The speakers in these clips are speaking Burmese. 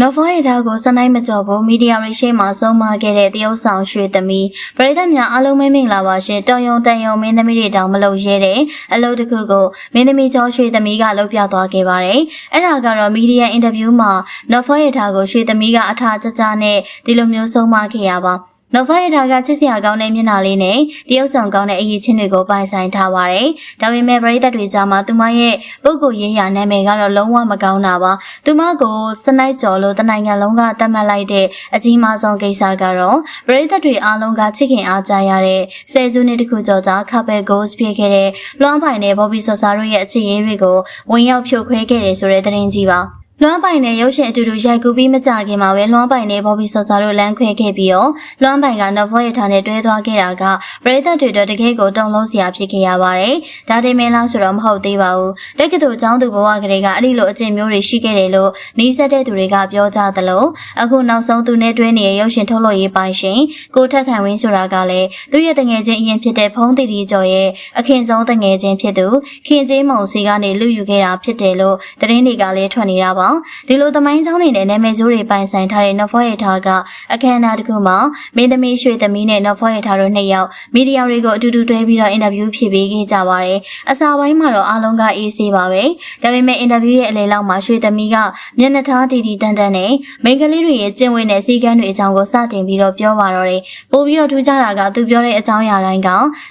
နော်ဖောရဲ့ထားကိုစနိုင်းမကြော်ဘူးမီဒီယာရီရှိမှဆုံးမခဲ့တဲ့တရုတ်ဆောင်ရွှေသမီးပရိသတ်များအားလုံးပဲမင်္ဂလာပါရှင်တောင်ယုံတန်ယုံမင်းသမီးတွေတောင်မလုပ်ရဲတဲ့အလုပ်တစ်ခုကိုမင်းသမီးကျော်ရွှေသမီးကလုပ်ပြသွားခဲ့ပါတယ်အဲ့ဒါကတော့မီဒီယာအင်တာဗျူးမှာနော်ဖောရဲ့ထားကိုရွှေသမီးကအထာကြကြနဲ့ဒီလိုမျိုးဆုံးမခဲ့ရပါ နော်ဖာရတာကချစ်စရာကောင်းတဲ့မျက်နှာလေးနဲ့တရုပ်ဆောင်ကောင်းတဲ့အရေးချင်းတွေကိုပိုင်ဆိုင်ထားပါတယ်။ဒါပေမဲ့ပရိသတ်တွေကြားမှာသူမရဲ့ပုဂ္ဂိုလ်ရေးရာနာမည်ကတော့လုံးဝမကောင်းတာပါ။သူမကိုစနိုက်ကျော်လို့တနိုင်ငံလုံးကသတ်မှတ်လိုက်တဲ့အကြီးမားဆုံးကိစ္စကတော့ပရိသတ်တွေအားလုံးကချစ်ခင်အားကြရတဲ့ဆယ်စုနှစ်တခုကျော်ကြာခပ်ပဲကိုစ်ဖြစ်ခဲ့တဲ့လွမ်းပိုင်နဲ့ဘော်ဘီဆော်ဆာတို့ရဲ့အခြေရေးတွေကိုဝင်ရောက်ဖြိုခွဲခဲ့တယ်ဆိုတဲ့သတင်းကြီးပါ။ လွမ်းပိုင်နဲ့ရုပ်ရှင်အတူတူရိုက်ကူးပြီးမကြခင်မှာပဲလွမ်းပိုင်နဲ့ဘော်ဘီဆော်ဆာတို့လမ်းခွဲခဲ့ပြီးတော့လွမ်းပိုင်ကနော်ဖောရထားနဲ့တွဲသွားခဲ့တာကပရိသတ်တွေတော့တကယ်ကိုတုံလုံးစရာဖြစ်ခဲ့ရပါတယ်။ဒါတိမင်းလားဆိုတော့မဟုတ်သေးပါဘူး။တက္ကသိုလ်ကျောင်းသူဘဝကလေးကအဲ့ဒီလိုအကျင့်မျိုးတွေရှိခဲ့တယ်လို့နီးစပ်တဲ့သူတွေကပြောကြသလိုအခုနောက်ဆုံးသူနဲ့တွဲနေတဲ့ရုပ်ရှင်ထုတ်လုပ်ရေးပိုင်းရှင်ကိုထက်ခံဝင်းဆိုတာကလည်းသူ့ရဲ့တငယ်ချင်းအရင်ဖြစ်တဲ့ဖုံးတီတီကျော်ရဲ့အခင်ဆုံးတငယ်ချင်းဖြစ်သူခင်ကျေးမုံစီကနေလူယူခဲ့တာဖြစ်တယ်လို့သတင်းတွေကလည်းထွက်နေတာပါဒီလိုသမိုင်းကြောင်းတွေနဲ့နာမည်ဆိုးတွေပိုင်ဆိုင်ထားတဲ့နော်ဖောရထားကအခမ်းအနားတစ်ခုမှာမင်းသမီးရွှေသမီးနဲ့နော်ဖောရထားတို့နှစ်ယောက်မီဒီယာတွေကိုအတူတူတွဲပြီးတော့အင်တာဗျူးဖြေပေးခဲ့ကြပါတယ်အစာပိုင်းမှာတော့အားလုံးကအေးဆေးပါပဲဒါပေမဲ့အင်တာဗျူးရဲ့အလေလောက်မှာရွှေသမီးကမျက်နှာထားတီတီတန်တန်နဲ့မိန်းကလေးတွေရဲ့ကျင့်ဝတ်နဲ့စီကံတွေအကြောင်းကိုစတင်ပြီးတော့ပြောပါတော့တယ်ပို့ပြီးတော့ထူးခြားတာကသူပြောတဲ့အကြောင်းအရာတိုင်းက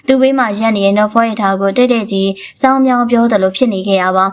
သူ့ဘေးမှာရက်နေတဲ့နော်ဖောရထားကိုတက်တက်ကြီးစောင်းမြောင်းပြောတယ်လို့ဖြစ်နေခဲ့ရပါ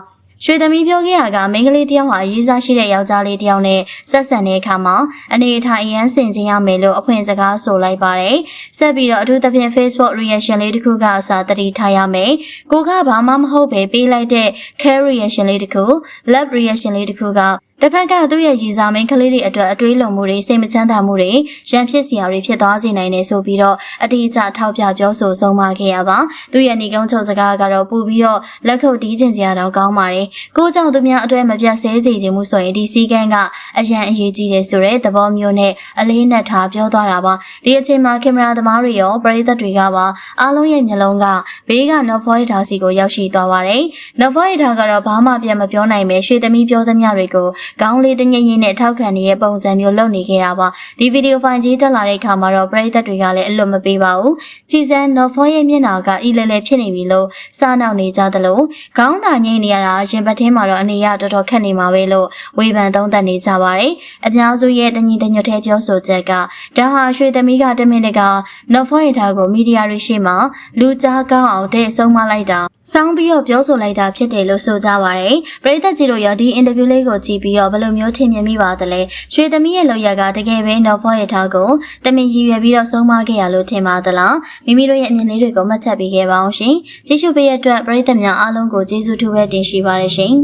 ရွှေသမီးပြောခဲ့ရကမိန်းကလေးတယောက်ဟာရေးစားရှိတဲ့ယောက်ျားလေးတယောက်နဲ့ဆက်ဆံတဲ့အခါမှာအနေအထားအရန်ဆင်ခြင်ရမယ်လို့အဖွင့်စကားဆိုလိုက်ပါတယ်။ဆက်ပြီးတော့အထူးသဖြင့် Facebook reaction လေးတစ်ခုကအစားတတိထားရမယ်။ကိုကဘာမှမဟုတ်ပဲပေးလိုက်တဲ့ care reaction လေးတစ်ခု love reaction လေးတစ်ခုကတစ်ဖက်ကသူ့ရဲ့ရည်စားမင်းကလေးတွေအတွက်အတွေးလုံမှုတွေစိတ်မချမ်းသာမှုတွေရန်ဖြစ်စရာတွေဖြစ်သွားစေနိုင်တယ်ဆိုပြီးတော့အတိအကျထောက်ပြပြောဆိုဆုံးမခဲ့ရပါသူ့ရဲ့နေကုန်းချုပ်စကားကတော့ပူပြီးတော့လက်ခုပ်တီးကျင်စရာတော့ကောင်းပါတယ်ကိုကြောင့်သူများအတွက်မပြတ်ဆဲစေခြင်းမှုဆိုရင်ဒီစည်းကမ်းကအရန်အရေးကြီးတယ်ဆိုတဲ့သဘောမျိုးနဲ့အလေးနက်ထားပြောသွားတာပါဒီအချိန်မှာကင်မရာသမားတွေရောပရိသတ်တွေကပါအားလုံးရဲ့မျက်လုံးကဘေးက Novoid ဓာစီကိုရောက်ရှိသွားပါတယ် Novoid ဓာကတော့ဘာမှပြန်မပြောနိုင်ပဲရွှေသမီးပြောသမျှတွေကိုခေါင်းလေးတငိမ့်ငိမ့်နဲ့ထောက်ခံနေတဲ့ပုံစံမျိုးလုပ်နေခဲ့တာပါဒီဗီဒီယိုဖိုင်ကြီးတက်လာတဲ့အခါမှာတော့ပရိသတ်တွေကလည်းအလွတ်မပေးပါဘူးကြည်စမ်းနော်ဖောရဲ့မျက်နှာကအီလဲလဲဖြစ်နေပြီလို့စားနောက်နေကြသလိုခေါင်းသာငိမ့်နေရတာရင်ပတ်ထင်းမှာတော့အနေရတော်တော်ခက်နေမှာပဲလို့ဝေဖန်သုံးသပ်နေကြပါတယ်အများစုရဲ့တညီတညွတ်ထဲပြောဆိုချက်ကဒါဟာရွှေသမီးကတမင်တကနော်ဖောရဲ့ထားကိုမီဒီယာတွေရှိမှလူကြားကောင်းအောင်တဲ့ဆုံးမလိုက်တာစောင်းပြီးတော့ပြောဆိုလိုက်တာဖြစ်တယ်လို့ဆိုကြပါတယ်ပရိသတ်ကြီးတို့ရောဒီအင်တာဗျူးလေးကိုကြည့်ပြီးတော့ဘယ်လိုမျိုးထင်မြင်မိပါသလဲရွှေသမီးရဲ့လောက်ရကတကယ်ပဲနော်ဖောရဲ့ထားကိုတမင်ရည်ရွယ်ပြီးတော့ဆုံးမခဲ့ရလို့ထင်ပါသလားမိမိတို့ရဲ့အမြင်လေးတွေကိုမှတ်ချက်ပေးခဲ့ပါအောင်ရှင်ကြည့်ရှုပေးရတဲ့အတွက်ပရိသတ်များအားလုံးကိုကျေးဇူးထူးပဲတင်ရှိပါရရှင်